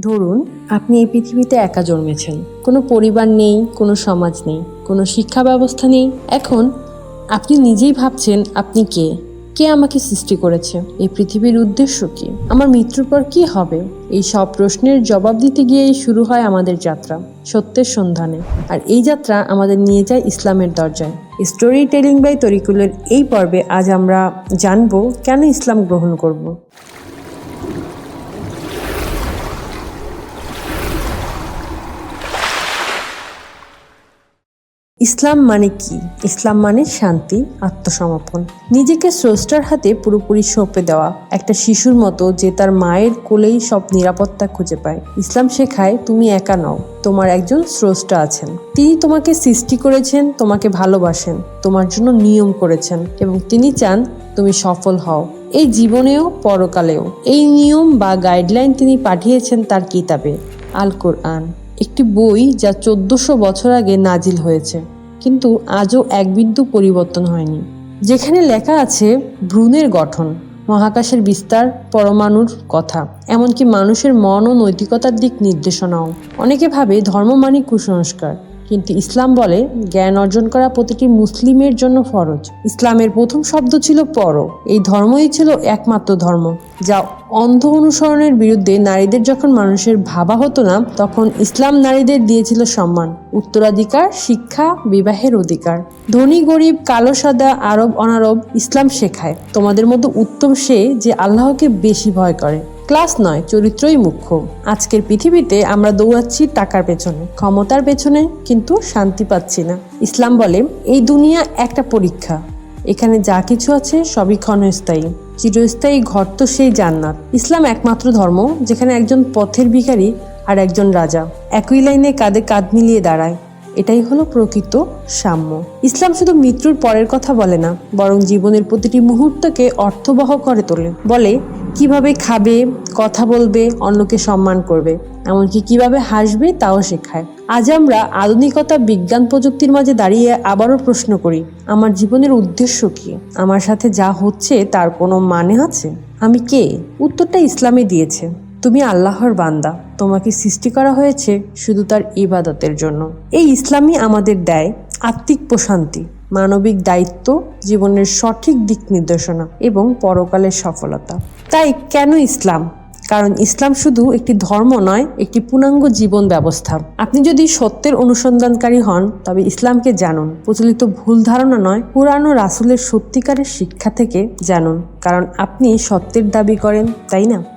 ধরুন, আপনি এই পৃথিবীতে একা জন্মেছেন। কোনো পরিবার নেই, কোনো সমাজ নেই, কোনো শিক্ষা ব্যবস্থা নেই। এখন আপনি নিজেই ভাবছেন, আপনি কে? কে আমাকে সৃষ্টি করেছে? এই পৃথিবীর উদ্দেশ্য কি? আমার মৃত্যুর পর কি হবে? এই সব প্রশ্নের জবাব দিতে গিয়েই শুরু হয় আমাদের যাত্রা, সত্যের সন্ধানে। আর এই যাত্রা আমাদের নিয়ে যায় ইসলামের দরজায়। স্টোরি টেলিং বাই তরিকুলের এই পর্বে আজ আমরা জানব, কেন ইসলাম গ্রহণ করব। ইসলাম মানে কি? ইসলাম মানে শান্তি, আত্মসমর্পণ। নিজেকে স্রষ্টার হাতে পুরোপুরি সঁপে দেওয়া, একটা শিশুর মতো যে তার মায়ের কোলেই সব নিরাপত্তা খুঁজে পায়। ইসলাম শেখায়, তুমি একা নও, তোমার একজন স্রষ্টা আছেন। তিনি তোমাকে সৃষ্টি করেছেন, তোমাকে ভালোবাসেন, তোমার জন্য নিয়ম করেছেন এবং তিনি চান তুমি সফল হও। এই জীবনেও, পরকালেও। এই নিয়ম বা গাইডলাইন তিনি পাঠিয়েছেন তার কিতাবে আল কোরআন একটি বই যা চোদ্দশো বছর আগে নাজিল হয়েছে, কিন্তু আজও এক বিন্দু পরিবর্তন হয়নি। যেখানে লেখা আছে, ভ্রূণের গঠন, মহাকাশের বিস্তার, পরমাণুর কথা, এমনকি মানুষের মন ও নৈতিকতার দিক নির্দেশনাও। অনেকে ভাবে ধর্ম মানে কুসংস্কার। কিন্তু ইসলাম বলে জ্ঞান অর্জন করা প্রতিটি মুসলিমের জন্য ফরজ। ইসলামের প্রথম শব্দ ছিল পর। এই ধর্মই ছিল একমাত্র ধর্ম, যা অন্ধ অনুসরণের বিরুদ্ধে নারীদের যখন মানুষের ভাবা হতো না, তখন ইসলাম নারীদের দিয়েছিল সম্মান, উত্তরাধিকার, শিক্ষা, বিবাহের অধিকার। ধনী, গরিব, কালো, সাদা, আরব, অনারব ইসলাম শেখায়। তোমাদের মতো উত্তম সে যে আল্লাহকে বেশি ভয় করে। ক্লাস নয়, চরিত্রই মুখ্য। আজকের পৃথিবীতে আমরা দৌড়াচ্ছি টাকার পেছনে, ক্ষমতার পেছনে কিন্তু শান্তি পাচ্ছি না। ইসলাম বলে, এই দুনিয়া একটা পরীক্ষা। এখানে যা কিছু আছে সবই ক্ষণস্থায়ী। চিরস্থায়ী ঘর তো সেই জান্নাত। ইসলাম একমাত্র ধর্ম, যেখানে একজন পথের ভিখারি আর একজন রাজা। একই লাইনে কাঁধে কাঁধ মিলিয়ে দাঁড়ায়। এটাই হলো প্রকৃত সাম্য। ইসলাম শুধু মৃত্যুর পরের কথা বলে না, বরং জীবনের প্রতিটি মুহূর্তকে অর্থবহ করে তোলে। বলে কীভাবে খাবে, কথা বলবে, অন্যকে সম্মান করবে, এমনকি কীভাবে হাসবে তাও শেখায়। আজ আমরা আধুনিকতা, বিজ্ঞান প্রযুক্তির মাঝে দাঁড়িয়ে আবারও প্রশ্ন করি, আমার জীবনের উদ্দেশ্য কি? আমার সাথে যা হচ্ছে তার কোনো মানে আছে? আমি কে? উত্তরটা ইসলামে দিয়েছে। তুমি আল্লাহর বান্দা, তোমাকে সৃষ্টি করা হয়েছে শুধু তার ইবাদতের জন্য। এই ইসলামই আমাদের দেয় আত্মিক প্রশান্তি। মানবিক দায়িত্ব, জীবনের সঠিক দিক নির্দেশনা এবং পরকালের সফলতা। তাই কেন ইসলাম? কারণ ইসলাম শুধু একটি ধর্ম নয়, একটি পূর্ণাঙ্গ জীবন ব্যবস্থা। আপনি যদি সত্যের অনুসন্ধানকারী হন, তবে ইসলামকে জানুন। প্রচলিত ভুল ধারণা নয় পুরানো রাসুলের সত্যিকারের শিক্ষা থেকে জানুন। কারণ আপনি সত্যের দাবি করেন, তাই না?